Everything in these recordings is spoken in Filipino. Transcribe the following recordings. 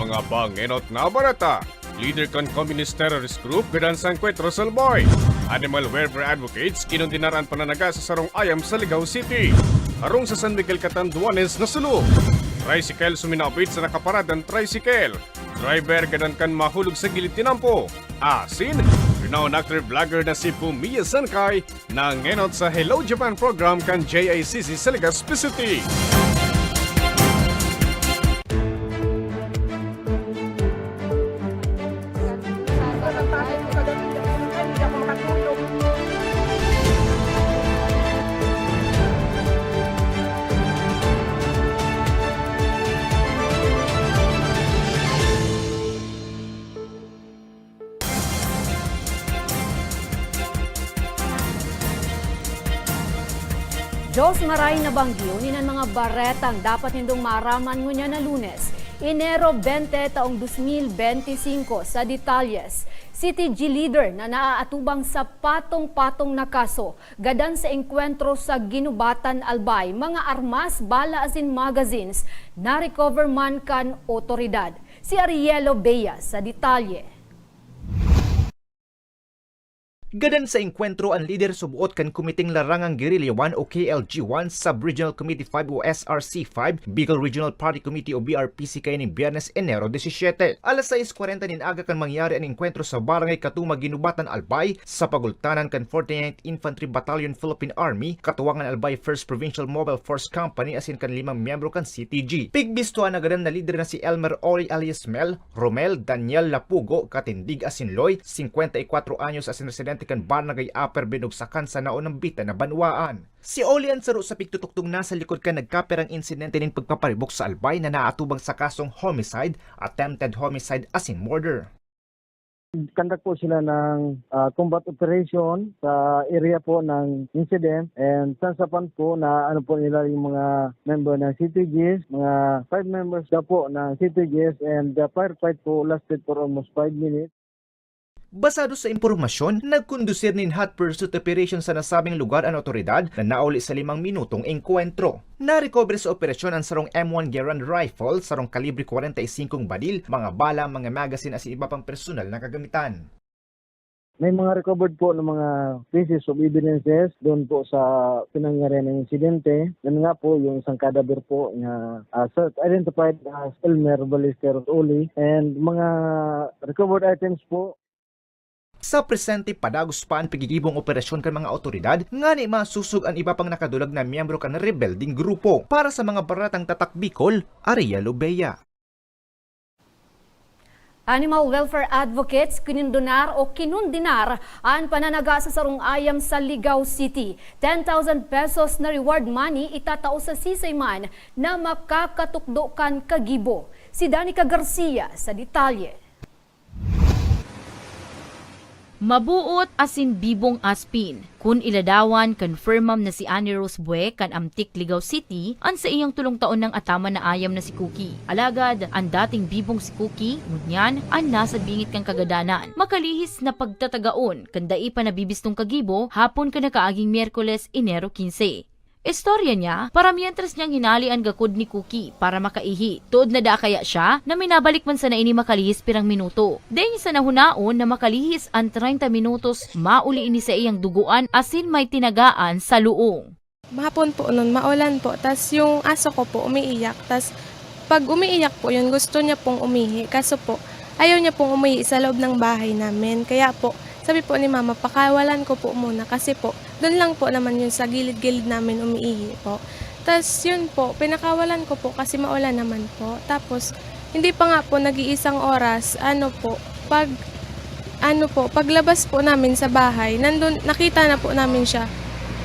mga bangenot na barata. Leader kon Communist Terrorist Group gadan sa Encuentro Salboy. Animal Welfare Advocates kinundinaran pananaga sa sarong ayam sa Ligao City. Harong sa San Miguel Catanduanes na sulong. Tricycle suminapit sa nakaparadang tricycle. Driver gadan kan mahulog sa gilid tinampo. Asin, renowned actor vlogger na si Pumiya Sankay na ngenot sa Hello Japan program kan JICC sa Legazpi City. Diyos maray na banggiw ni ng mga baretang dapat hindong maraman ngunya na lunes. Enero 20 taong 2025 sa Detalles. City G Leader na naaatubang sa patong-patong na kaso. Gadan sa engkwentro sa Ginubatan Albay. Mga armas, bala as in magazines na recover man kan otoridad. Si Arielo Bea sa Detalye. Gadan sa engkwentro ang lider subuot kan Kumiting Larangang Guerrilla 1 o KLG1 Sub-Regional Committee 5 o SRC5 Bicol Regional Party Committee o BRPC kay ni Biyernes Enero 17. Alas 6.40 ninaga kan mangyari ang engkwentro sa Barangay Katuma Ginubatan Albay sa pagultanan kan 49th Infantry Battalion Philippine Army katuwangan Albay 1st Provincial Mobile Force Company asin kan limang miyembro kan CTG. Pigbistuan na gadan na lider na si Elmer Ori alias Mel, Romel Daniel Lapugo, Katindig Asinloy, 54 anyos asin residente kan Barangay Upper Binugsakan sa naunang bita na banwaan. Si Oli Ansaro sa pigtutuktong nasa likod ka nagkaperang insidente ng pagpaparibok sa Albay na naatubang sa kasong homicide, attempted homicide asin murder. conduct po sila ng ah, combat operation sa area po ng incident and sansapan po na ano po nila yung mga member ng CTGs, mga five members daw po ng CTGs and the firefight po lasted for almost 5 minutes. Basado sa impormasyon, nagkondusir nin hot pursuit operation sa nasabing lugar ang otoridad na nauli sa limang minutong engkwentro. Na-recover sa operasyon ang sarong M1 Garand rifle, sarong kalibre 45 badil, mga bala, mga magazine at iba pang personal na kagamitan. May mga recovered po ng mga pieces of evidences doon po sa pinangyarihan ng insidente. Yan nga po yung isang cadaver po na uh, identified as Elmer Ballesteros Uli and mga recovered items po Sa presente padagos pa pagigibong operasyon kan mga otoridad, nga ni masusug ang iba pang nakadulag na miyembro kan rebelding grupo. Para sa mga baratang tatak Bicol, Ariel Obeya. Animal welfare advocates kinindonar o kinundinar ang pananaga sa sarong ayam sa Ligao City. 10,000 pesos na reward money itatao sa sisayman na makakatukdo kan kagibo. Si Danica Garcia sa detalye. Mabuot asin bibong aspin. Kun iladawan, confirmam na si Annie Rose Bue kan Amtik, Ligaw City, an sa iyang tulong taon ng atama na ayam na si Cookie. Alagad, ang dating bibong si Cookie, ngunyan, ang nasa bingit kang kagadanan. Makalihis na pagtatagaon, kandai pa nabibistong kagibo, hapon ka nakaaging Miyerkules, Enero 15. Istorya niya, para mientras niyang hinali ang gakod ni Cookie para makaihi. Tuod na da kaya siya na minabalik man sa naini makalihis pirang minuto. Dahil sa nahunaon na makalihis ang 30 minutos, mauli ini sa iyang duguan asin may tinagaan sa luong. Mahapon po nun, maulan po. Tapos yung aso ko po umiiyak. Tapos pag umiiyak po yun, gusto niya pong umihi. Kaso po, ayaw niya pong umihi sa loob ng bahay namin. Kaya po, sabi po ni mama, pakawalan ko po muna. Kasi po, doon lang po naman yun sa gilid-gilid namin umiihi po. Tapos yun po, pinakawalan ko po kasi maulan naman po. Tapos, hindi pa nga po nag-iisang oras, ano po, pag ano po, paglabas po namin sa bahay, nandun, nakita na po namin siya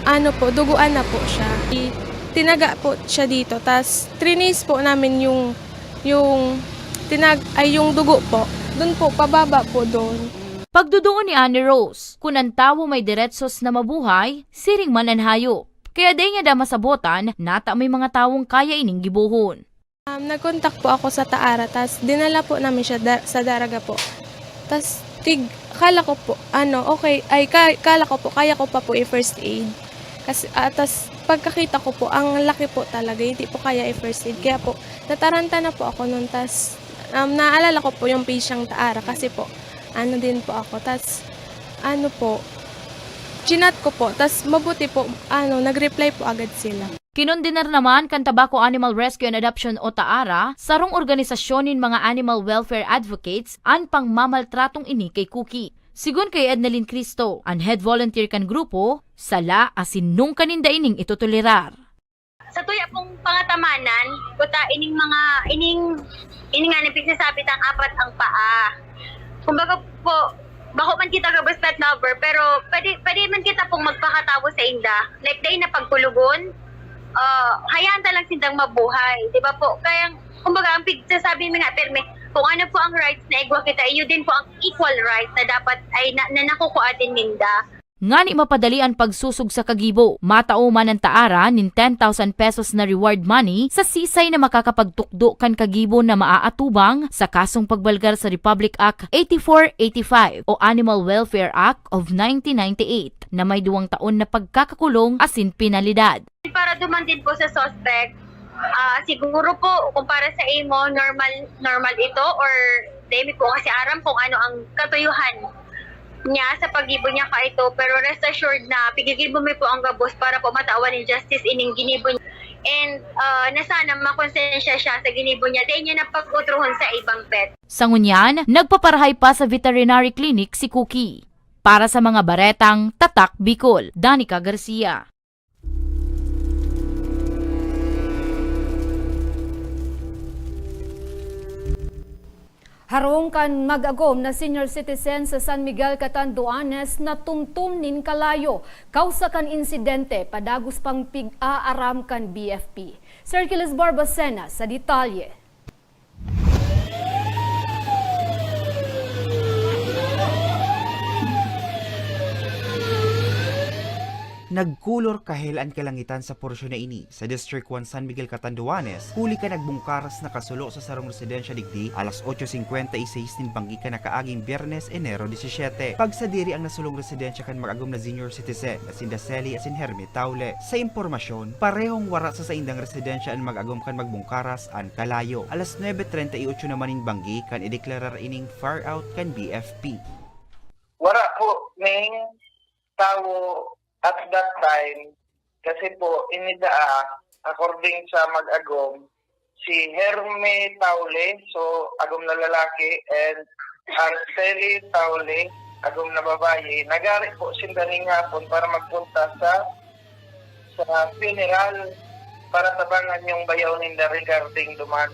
ano po, duguan na po siya. I- Tinaga po siya dito, tas trinis po namin yung, yung, tinag, ay yung dugo po. Doon po, pababa po doon. Pagdudoon ni Annie Rose, kung ang tawo may diretsos na mabuhay, siring man ang hayop. Kaya day niya da masabotan, nata may mga tawong kaya ining gibuhon. Um, nag-contact po ako sa Taara, tas dinala po namin siya da- sa Daraga po. Tas, tig, kala ko po, ano, okay, ay, ka- kala ko po, kaya ko pa po i-first aid. Kasi, ah, tas, pagkakita ko po, ang laki po talaga, hindi po kaya i-first aid. Kaya po, nataranta na po ako nun, tas, um, naalala ko po yung page ng Taara kasi po, ano din po ako. Tapos, ano po, chinat ko po. Tapos, mabuti po, ano, nag-reply po agad sila. Kinondinar naman kan Tobacco Animal Rescue and Adoption o TAARA, sarong organisasyon nin mga animal welfare advocates an pangmamaltratong ini kay Cookie. Sigun kay Ednalyn Cristo, ang head volunteer kan grupo, sala asin nung kaninda ining itutulirar. sa tuya pong pangatamanan, kuta ining mga ining ining nga nipig sasabi tang apat ang paa. Kumbaga po, bako man kita ka basta lover, pero pwede, pwede man kita pong magpakatawo sa inda. Like day na pagkulugon, uh, hayaan ta lang sindang mabuhay. Di ba po? Kaya, kumbaga, ang pig sasabi mo nga, perme, kung ano po ang rights na igwa kita, iyo din po ang equal rights na dapat ay na, na nakukuha din ninda. Ngani mapadali ang pagsusog sa kagibo, matao man ang taara nin 10,000 pesos na reward money sa sisay na makakapagtukdo kan kagibo na maaatubang sa kasong pagbalgar sa Republic Act 8485 o Animal Welfare Act of 1998 na may duwang taon na pagkakakulong asin penalidad. para duman din po sa suspect, ah siguro po kumpara sa imo normal normal ito or demi po kasi aram kung ano ang katuyuhan niya sa pagibo niya ka ito pero rest assured na pigigibo mo po ang gabos para po matawan ni justice ining ginibo niya. And ah, na sana makonsensya siya sa ginibo niya dahil niya napag-utruhon sa ibang pet. Sa ngunyan, nagpaparahay pa sa veterinary clinic si Cookie. Para sa mga baretang Tatak Bicol, Danica Garcia. Harong kan mag-agom na senior citizen sa San Miguel Catanduanes na tumtum nin kalayo kausa kan insidente padagos pang pig-aaram kan BFP. Circulus Barbacena sa detalye. Nagkulor kahel ang kalangitan sa porsyon na ini sa District 1 San Miguel Catanduanes. Huli ka nagbungkaras na kasulo sa sarong residensya digdi alas 8.56 nin banggi ka na kaaging Biyernes, Enero 17. Pag sa diri ang nasulong residensya kan magagom na senior citizen na si Daseli as in Hermit Taule. Sa impormasyon, parehong wara sa saindang residensya ang magagom kan magbungkaras an kalayo. Alas 9.38 naman ning banggi kan ideklarar ining far out kan BFP. wala po ning tao at that time kasi po inidaa according sa mag-agom si Herme Taule so agom na lalaki and Arceli Taule agom na babae nagari po sindaning hapon para magpunta sa sa funeral para tabangan yung bayaw ninda regarding duman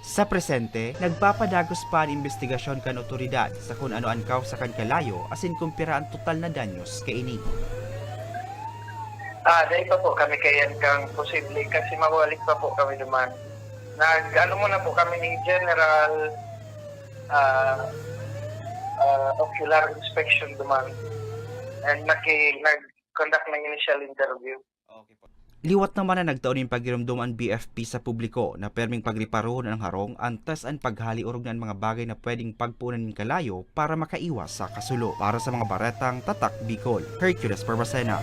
Sa presente, nagpapadagos pa ang investigasyon kan otoridad sa kung ano ang kausa kan kalayo asin kumpira ang total na danyos kay ini. Ah, dahil pa po kami kayan kang posible kasi mawalik pa po kami duman. Nag, ano muna po kami ni General ah ah, ocular inspection duman. And naki, nag-conduct ng initial interview. Liwat naman na nagtaon yung pagirumdum ang BFP sa publiko na perming pagriparohon ang harong antas ang paghali urog ng mga bagay na pwedeng pagpunan ng kalayo para makaiwas sa kasulo. Para sa mga baretang tatak Bicol, Hercules Barbacena.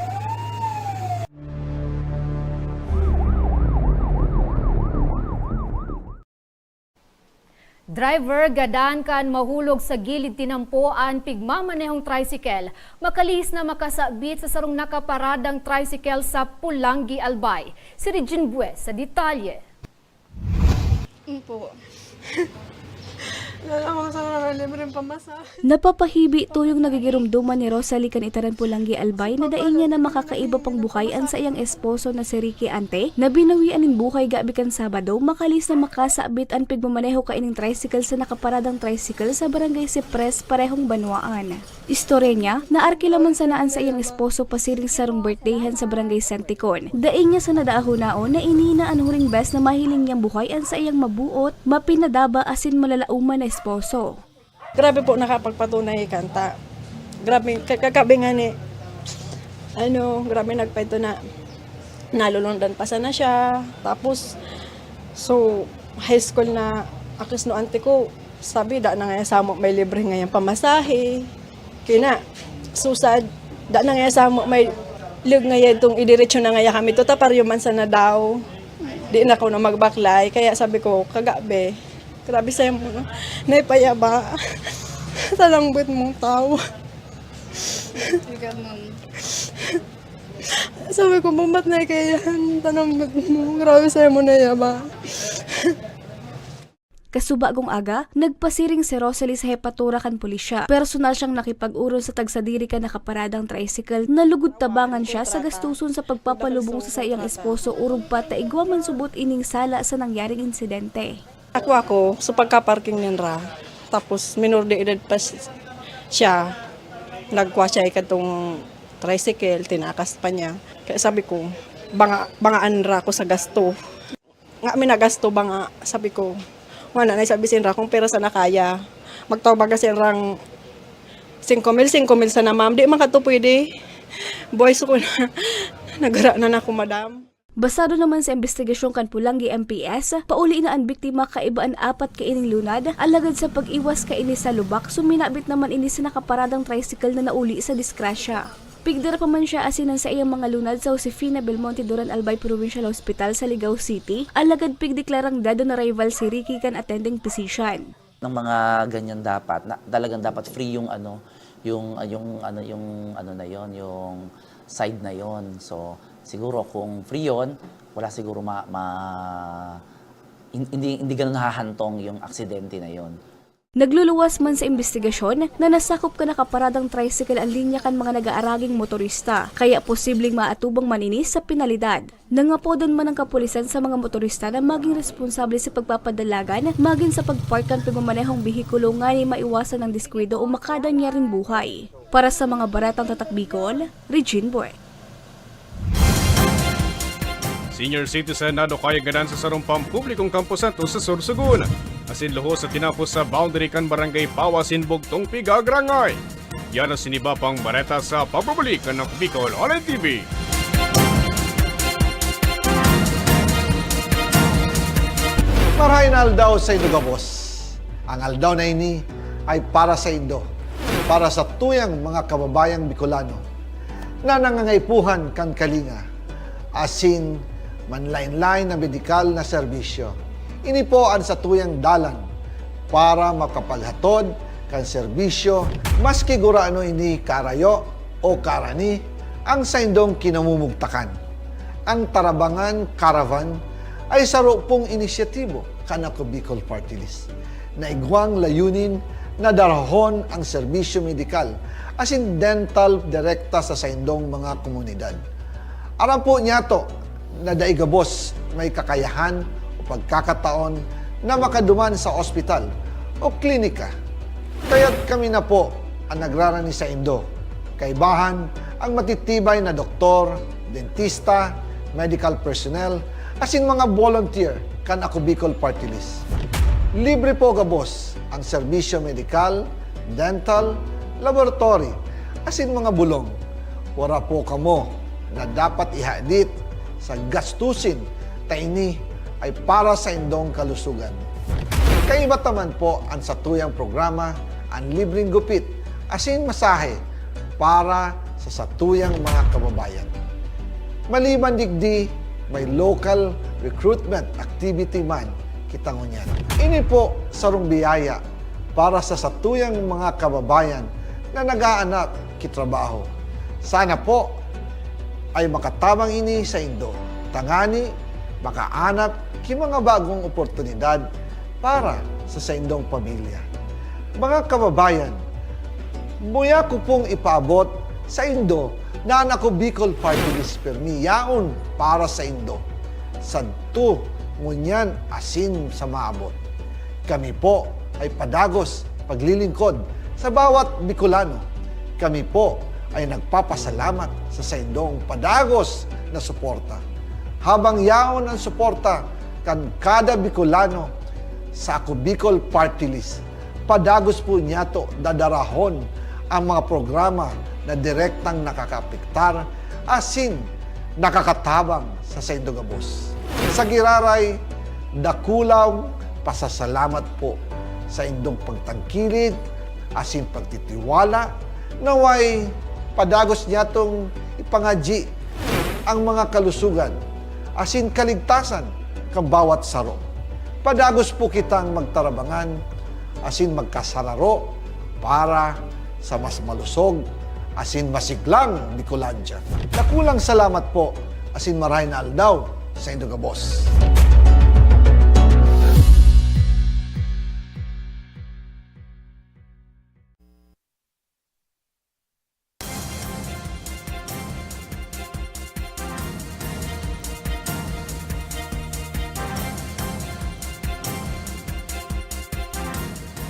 Driver gadan kan mahulog sa gilid tinampuan pigmamanehong tricycle. Makalis na makasabit sa sarong nakaparadang tricycle sa Pulangi, Albay. Si Regine Bues sa detalye. Po. Lala sa libre pamasa. Napapahibi tuyong nagigirumduman ni Rosalie kan itaran Pulangi Albay na daing niya na makakaiba pang buhay an sa iyang esposo na si Ricky Ante na binawian nin buhay gabi kan Sabado makalis na makasabit ang pigmamaneho ka ining tricycle sa nakaparadang tricycle sa barangay Sipres parehong Banwaan. Istorya niya, naarkilaman sa naan sa iyang esposo pasiring sarong birthdayhan sa barangay Santicon. Daing niya sa nadaahunaon na inina ang huring best na mahiling niyang buhay an sa iyang mabuot, mapinadaba asin malalauman na esposo. grabe po nakapagpatunay kanta. Grabe, kakabi nga ni, ano, grabe nagpaito na nalulundan pa sana siya. Tapos, so, high school na akis no ante ko, sabi, da na nga sa mo may libre ngayon pamasahe. Kina, susad, da na nga sa mo may lig ngayon itong idiretso na nga kami. Tota paryo man sana daw. Di na ako na magbaklay. Kaya sabi ko, kagabi, Grabe sa'yo mo, no? Naipayaba. Talangbit mong tao. Sabi ko, ba't na kaya talangbit mo? Grabe sa'yo mo nayaba. Kasubagong aga, nagpasiring si Rosalie sa hepatura kan pulisya. Personal siyang nakipag-uron sa tagsadiri ka nakaparadang tricycle na lugod tabangan siya sa gastuson sa pagpapalubong sa sa iyang esposo urog pa taigwa man subot ining sala sa nangyaring insidente. Ako ako, sa pagka-parking ra. Tapos, minor de edad pa si- siya. Nagkuha siya ikatong tricycle, tinakas pa niya. Kaya sabi ko, banga, bangaan ra ko sa gasto. Nga mi nagasto banga, sabi ko. Wala na sabi sin ra kung pera sa nakaya. Magtawag kasi rang 5 mil, 5 mil sa na ma'am. Di man ka to pwede. Boys ko na. Nagara na na ako, madam. Basado naman sa investigasyon kan Pulangi MPS, pauli na ang biktima kaibaan apat ka ining lunad, alagad sa pag-iwas ka ini sa lubak, suminabit naman ini sa nakaparadang tricycle na nauli sa diskrasya. Pigdara pa man siya asinan sa iyang mga lunad sa Josefina Belmonte Duran Albay Provincial Hospital sa Ligao City, alagad pigdeklarang dado na rival si Ricky kan attending physician. ng mga ganyan dapat na talagang dapat free yung ano yung yung ano yung ano na yon yung side na yon so siguro kung free yon wala siguro ma, ma- hin- hindi hindi ganun hahantong yung aksidente na yon Nagluluwas man sa investigasyon na nasakop ka nakaparadang tricycle ang linya kan mga nag-aaraging motorista, kaya posibleng maatubang maninis sa penalidad. Nangapodan man ang kapulisan sa mga motorista na maging responsable sa pagpapadalagan, maging sa pagparkan pagmamanehong bihikulo nga ni maiwasan ng diskwido o makadanyaring buhay. Para sa mga baratang tatakbikol, Regine Boy. Senior citizen na kaya ganan sa sarong pampublikong Campo Santos sa Sorsogon. Asin luho sa tinapos sa boundary kan barangay Pawasin Bugtong Pigagrangay. Yan ang siniba pang bareta sa pababalik ng Bicol Online TV. Marahin aldaw sa Indo Gabos. Ang aldaw na ini ay para sa Indo, para sa tuyang mga kababayang Bicolano na nangangaipuhan kan kalinga, asin manlain-lain na medikal na serbisyo. Ini po ang sa tuyang dalan para makapaghatod kan serbisyo maski gurano ini karayo o karani ang sa indong kinamumugtakan. Ang Tarabangan Caravan ay saro pong inisyatibo kanako Bicol Party List na igwang layunin na darahon ang serbisyo medikal as in dental direkta sa saindong mga komunidad. Aram po niya to na daigabos may kakayahan o pagkakataon na makaduman sa ospital o klinika. Kaya't kami na po ang nagrarani sa Indo. Kaibahan ang matitibay na doktor, dentista, medical personnel, asin mga volunteer kan ako Bicol Party List. Libre po gabos ang serbisyo medikal, dental, laboratory, asin mga bulong. Wala po kamo na dapat ihadit sa gastusin ta ini ay para sa indong kalusugan. Kaiba taman po ang satuyang programa, ang libreng gupit, asin masahe para sa satuyang mga kababayan. Maliban digdi, may local recruitment activity man kita ngunyan. Ini po sarong biyaya para sa satuyang mga kababayan na nag-aanap kitrabaho. Sana po ay makatabang ini sa Indo. Tangani, makaanap ki mga bagong oportunidad para sa sa indong pamilya. Mga kababayan, Buya ko pong ipaabot sa Indo na anak ko Bicol Party List Permi yaon para sa Indo. Santo, ngunyan asin sa maabot. Kami po ay padagos paglilingkod sa bawat Bicolano. Kami po ay nagpapasalamat sa saindong padagos na suporta. Habang yaon ang suporta kan kada Bicolano sa ako Bicol Party List, padagos po niya to dadarahon ang mga programa na direktang nakakapiktar asin nakakatabang sa Saindogabos. Sa Giraray, dakulaw pasasalamat po sa indong pagtangkilid asin pagtitiwala naway padagos niya tong ipangaji ang mga kalusugan asin kaligtasan kang bawat saro. Padagos po kitang magtarabangan, asin magkasararo, para sa mas malusog, asin masiglang Bicolandia. Nakulang salamat po, asin marahin aldaw sa Indogabos.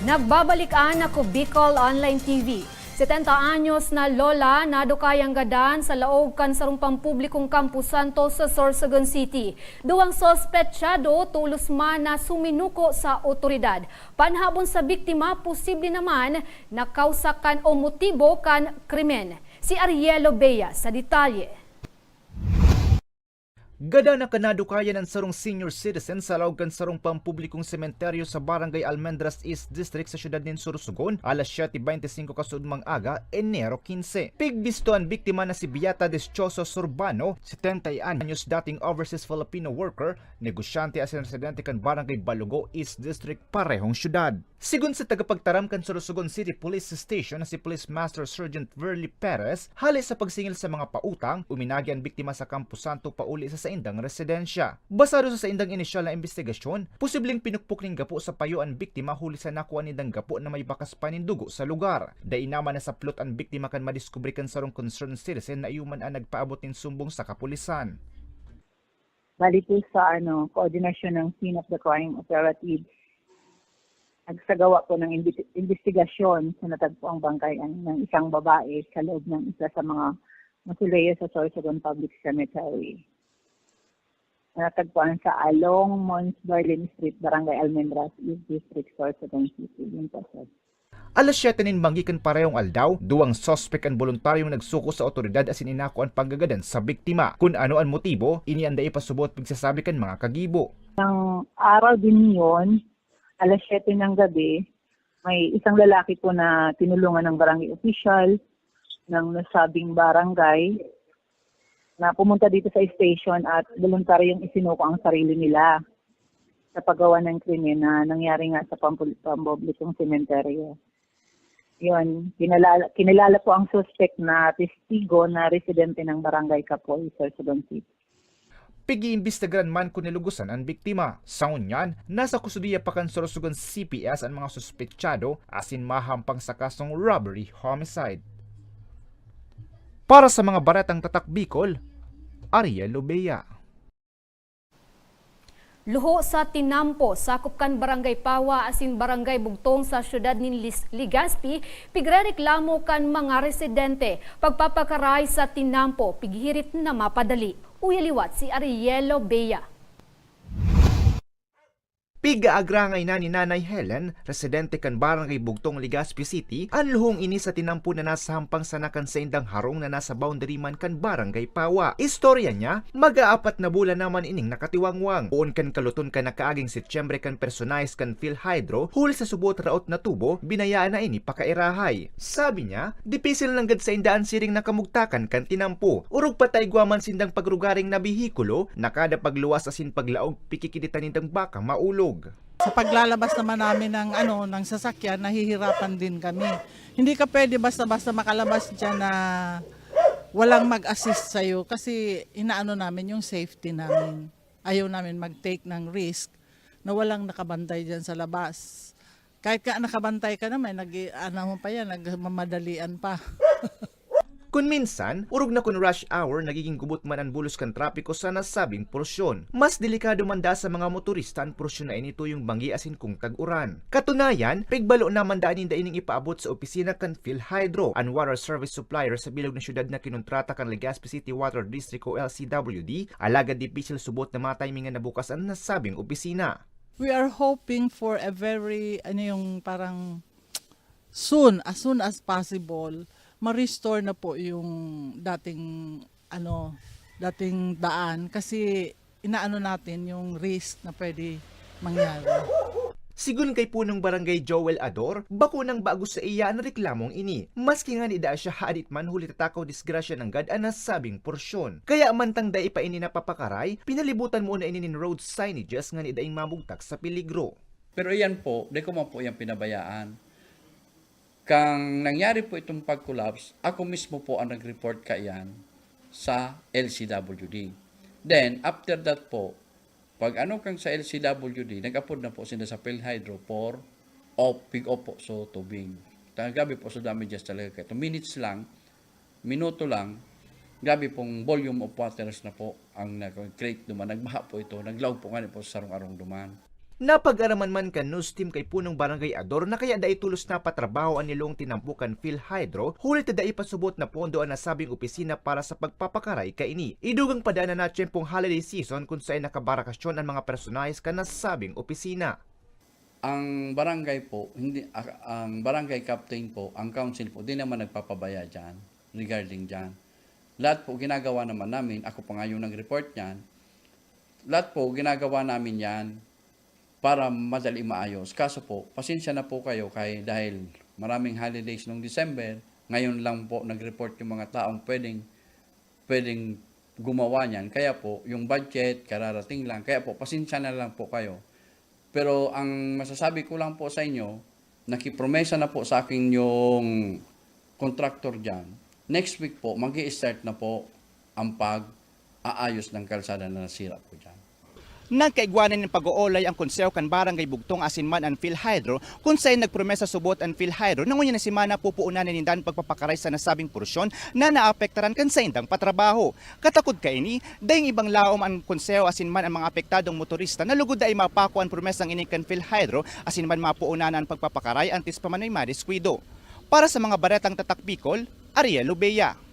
Nagbabalikan ako Bicol Online TV. 70 anyos na lola na dukayang gadan sa laog kan sarong pampublikong Campus Santos sa Sorsogon City. Duwang sospetsyado tulos man na suminuko sa otoridad. Panhabon sa biktima, posible naman na kausakan o motibo kan krimen. Si Arielo Bea sa detalye. Gada na kanadukayan ang sarong senior citizen sa lawgan sarong pampublikong sementeryo sa Barangay Almendras East District sa syudad ng Sursogon alas 7.25 kasudmang aga, Enero 15. Pigbisto ang biktima na si Beata Deschoso Surbano, 70 anyos dating overseas Filipino worker, negosyante as residente kan Barangay Balugo East District parehong syudad. Sigun sa tagapagtaram kan Sursogon City Police Station na si Police Master Sergeant Verly Perez, hali sa pagsingil sa mga pautang, uminagi ang biktima sa Campo Santo pauli sa saindang residensya. Basado sa saindang inisyal na investigasyon, posibleng pinukpok ning gapo sa payo ang biktima huli sa nakuha nindang gapo na may bakas pa ning dugo sa lugar. Dai naman na sa plot ang biktima kan madiskubre kan sarong concerned citizen na iuman ang nagpaabot ning sumbong sa kapulisan. Bali po sa ano, coordination ng scene of the crime operative, nagsagawa po ng investigasyon sa natagpuang bangkayan ng isang babae sa loob ng isa sa mga mausoleo sa Sorsogon Public Cemetery. Natagpuan sa Along Mons Berlin Street, Barangay Almendras, East District, Sorsogon City. Yun po, sir. Alas 7 nin manggikan parehong aldaw, duwang sospek ang voluntaryong nagsuko sa otoridad as inako ang panggagadan sa biktima. Kung ano ang motibo, ini anda ipasubot pagsasabi kan mga kagibo. Ng araw din yun, alas 7 ng gabi, may isang lalaki po na tinulungan ng barangay official ng nasabing barangay na pumunta dito sa station at voluntaryong isinuko ang sarili nila sa paggawa ng krimen na nangyari nga sa pampublikong sementeryo. Yun, kinalala, kinilala po ang suspect na testigo na residente ng barangay Kapoy, Sorsogon City. Pigi-imbestigaran man kung nilugusan ang biktima. Sa ngunyan, nasa kusudiya pa kan Sorsogon CPS ang mga suspetsyado asin mahampang sa kasong robbery homicide. Para sa mga baratang tatak Bicol, Ariel Lobea. Luho sa Tinampo, sakop kan Barangay Pawa asin Barangay Bugtong sa syudad ni Ligaspi, pigrereklamo kan mga residente. Pagpapakaray sa Tinampo, pighirit na mapadali. Uyaliwat si Arielo Bea. Piga-agrangay na ni Nanay Helen, residente kan Barangay Bugtong, Legazpi City, ang luhong ini sa tinampo na nasa hampang sanakan sa indang harong na nasa boundary man kan Barangay Pawa. Istorya niya, mag-aapat na bulan naman ining nakatiwangwang. Uon kan kaluton kan nakaaging Setyembre kan personalize kan Phil Hydro, huli sa subot raot na tubo, binayaan na ini pakairahay. Sabi niya, dipisil lang gad sa indaan siring nakamugtakan kan tinampo. Urog patay guaman sindang pagrugaring na bihikulo, nakada pagluwas asin paglaog pikikiditan nindang baka maulog. Sa paglalabas naman namin ng ano ng sasakyan, nahihirapan din kami. Hindi ka pwede basta-basta makalabas diyan na walang mag-assist sa kasi inaano namin yung safety namin. Ayaw namin mag-take ng risk na walang nakabantay diyan sa labas. Kahit ka nakabantay ka naman, nag ano pa yan, nagmamadalian pa. Kung minsan, urog na kun rush hour, nagiging gubot man ang bulos kan trapiko sa nasabing porsyon. Mas delikado man da sa mga motorista ang porsyon na inito yung bangi asin kung tag-uran. Katunayan, pigbalo naman daan inda ining ipaabot sa opisina kan Phil Hydro, ang water service supplier sa bilog na syudad na kinontrata kan Legazpi City Water District o LCWD, alagad dipisil subot na mataymingan na bukas ang nasabing opisina. We are hoping for a very, ano yung parang soon, as soon as possible, ma-restore na po yung dating, ano, dating daan kasi inaano natin yung risk na pwede mangyari. Sigun kay punong barangay Joel Ador, bako nang bago sa iya na reklamong ini. Maski nga ni da siya haadit man huli tatakaw disgrasya ng gad ang nasabing porsyon. Kaya mantang da ipa ini napapakaray, pinalibutan mo na ini nin road signages nga ni daing mamugtak sa peligro. Pero iyan po, di ko man po yung pinabayaan. Kang nangyari po itong pag-collapse, ako mismo po ang nag-report ka yan sa LCWD. Then, after that po, pag ano kang sa LCWD, nag-upload na po sila sa PhilHydro for off, big off po so tubig. Gabi po so damages talaga kayo. Two minutes lang, minuto lang, gabi pong volume of waters na po ang nag-create duman. Nagbaha po ito, naglaw po nga po sa sarong-arong duman. Napag-araman man kan news team kay punong barangay Ador na kaya dai tulos na patrabaho ang nilong tinampukan Phil Hydro, huli ta dai pasubot na pondo ang nasabing opisina para sa pagpapakaray kay ini. Idugang padana na tiyempong holiday season kung saan nakabarakasyon ang mga personahes ka nasabing opisina. ang barangay po, hindi a- ang barangay captain po, ang council po, di naman nagpapabaya diyan regarding diyan. Lahat po ginagawa naman namin, ako pa nga yung nag-report niyan. Lahat po ginagawa namin 'yan para madali maayos. Kaso po, pasensya na po kayo kay dahil maraming holidays nung December, ngayon lang po nag-report yung mga taong pwedeng pwedeng gumawa niyan. Kaya po, yung budget, kararating lang. Kaya po, pasensya na lang po kayo. Pero ang masasabi ko lang po sa inyo, nakipromesa na po sa akin yung contractor dyan. Next week po, mag start na po ang pag-aayos ng kalsada na nasira po dyan. Nagkaigwanan ng pag-oolay ang konseho kan barangay Bugtong Asinman ang PhilHydro kung saan nagpromesa subot ang PhilHydro na ngunyan na si Mana pupuunan ni Dan pagpapakaray sa nasabing porsyon na naapektaran kan sa indang patrabaho. Katakod ka ini, dahing ibang laom ang konseho asinman ang mga apektadong motorista na lugod ay mapako ang promesang ini kan PhilHydro asinman mapuunan ang pagpapakaray antis pamanay madiskuido. Para sa mga baretang tatak Bicol, Ariel Lubeya.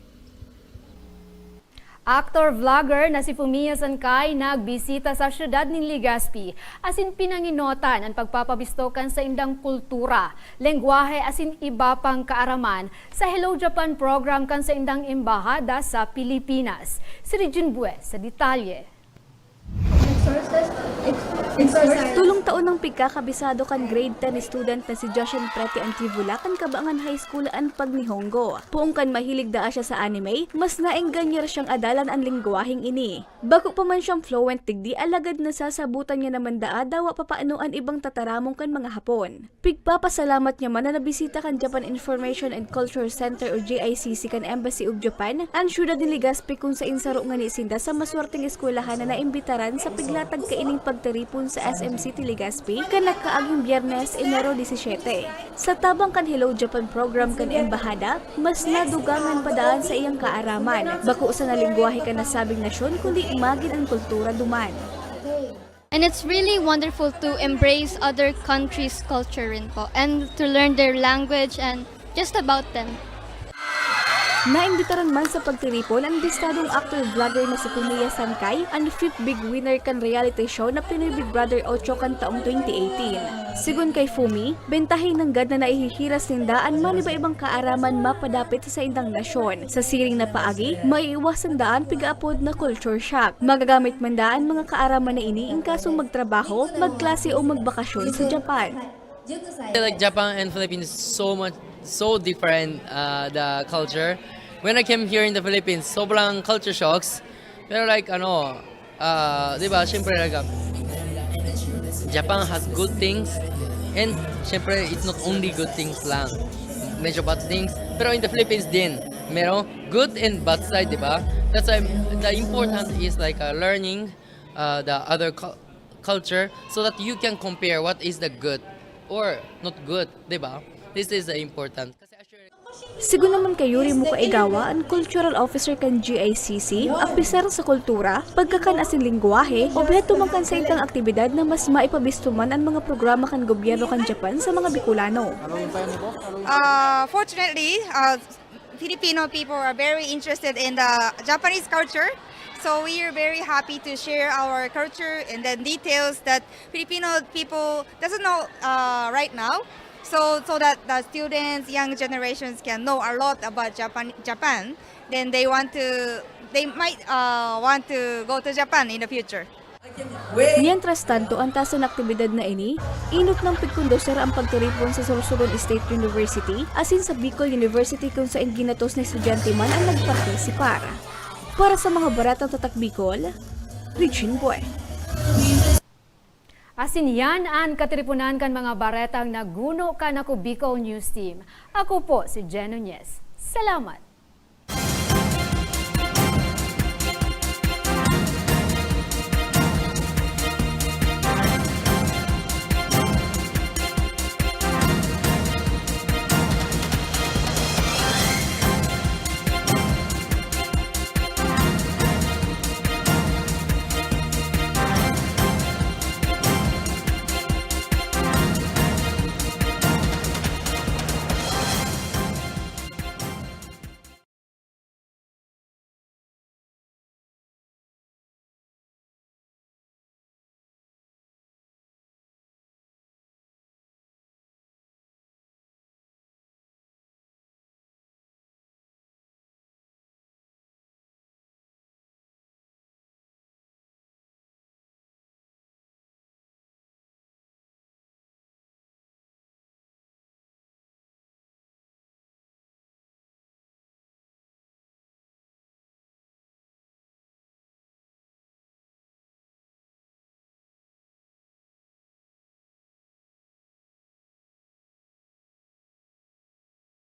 Actor-vlogger na si Fumia Sankay nagbisita sa syudad ni Legazpi asin pinanginotan ang pagpapabistokan sa indang kultura, lengguwahe asin iba pang kaaraman sa Hello Japan program kan sa indang embahada sa Pilipinas. Si Regine Bues sa detalye. Tulong taon ng pigkakabisado kan grade 10 student na si Joshin Preti Antivula kan Kabangan High School an Pagnihongo. Puong kan mahilig daa siya sa anime, mas naengganyer siyang adalan ang lingwaheng ini. Bago pa man siyang fluent tigdi, alagad na sasabutan niya naman daa dawa papaanoan ibang tataramong kan mga Hapon. Pigpapasalamat niya man na nabisita kan Japan Information and Culture Center o JICC kan Embassy of Japan, ang syudad ni Legazpi kung sa insaro nga ni Sinda sa maswerteng eskwelahan na naimbitaran sa piglatag kaining pagtaripon sa SM City Legazpi kan nagkaaging Biyernes, Enero 17. Sa tabang kan Hello Japan program kan embahada, mas nadugangan padaan sa iyang kaaraman. Bako sa nalingwahe ka nasabing nasyon kundi imagin ang kultura duman. And it's really wonderful to embrace other countries' culture rin po and to learn their language and just about them. Naimbitaran man sa pagtiripon ang bistadong actor-vlogger na si Kumiya Sankay, ang fifth big winner kan reality show na Pinoy Big Brother 8 kan taong 2018. Sigun kay Fumi, bentahin ng gad na naihihiras nindaan man iba-ibang kaaraman mapadapit sa indang nasyon. Sa siring na paagi, maiiwasan daan pigaapod na culture shock. Magagamit man daan mga kaaraman na ini in kasong magtrabaho, magklase o magbakasyon sa Japan. Like Japan and Philippines, so much, so different uh, the culture. When I came here in the Philippines, sobrang culture shocks. Pero like ano, uh, di ba, syempre like, uh, Japan has good things and syempre it's not only good things lang. Medyo bad things. Pero in the Philippines din, meron good and bad side, di ba? That's why the important is like uh, learning uh, the other cul- culture so that you can compare what is the good or not good, di ba? This is important. Sigun naman kay Yuri mo kaigawa ang cultural officer kan GICC, apiser sa kultura, pagkakan asin lingwahe, objeto man kan sa itang aktibidad na mas maipabistuman ang mga programa kan gobyerno kan Japan sa mga Bicolano. Uh, fortunately, uh, Filipino people are very interested in the Japanese culture. So we are very happy to share our culture and then details that Filipino people doesn't know uh, right now. So so that the students, young generations can know a lot about Japan. Japan, then they want to, they might uh, want to go to Japan in the future. Mientras tanto, ang taso ng aktibidad na ini, inot ng pagkondosera ang pagtiripon sa Sorsogon State University asin sa Bicol University kung saan ginatos na estudyante man ang nagpartisipar. Para sa mga baratang tatak Bicol, Regine Boy. Asin yan an katripunan kan mga baretang naguno ka na Bicol News Team. Ako po si Jen Nunez. Salamat!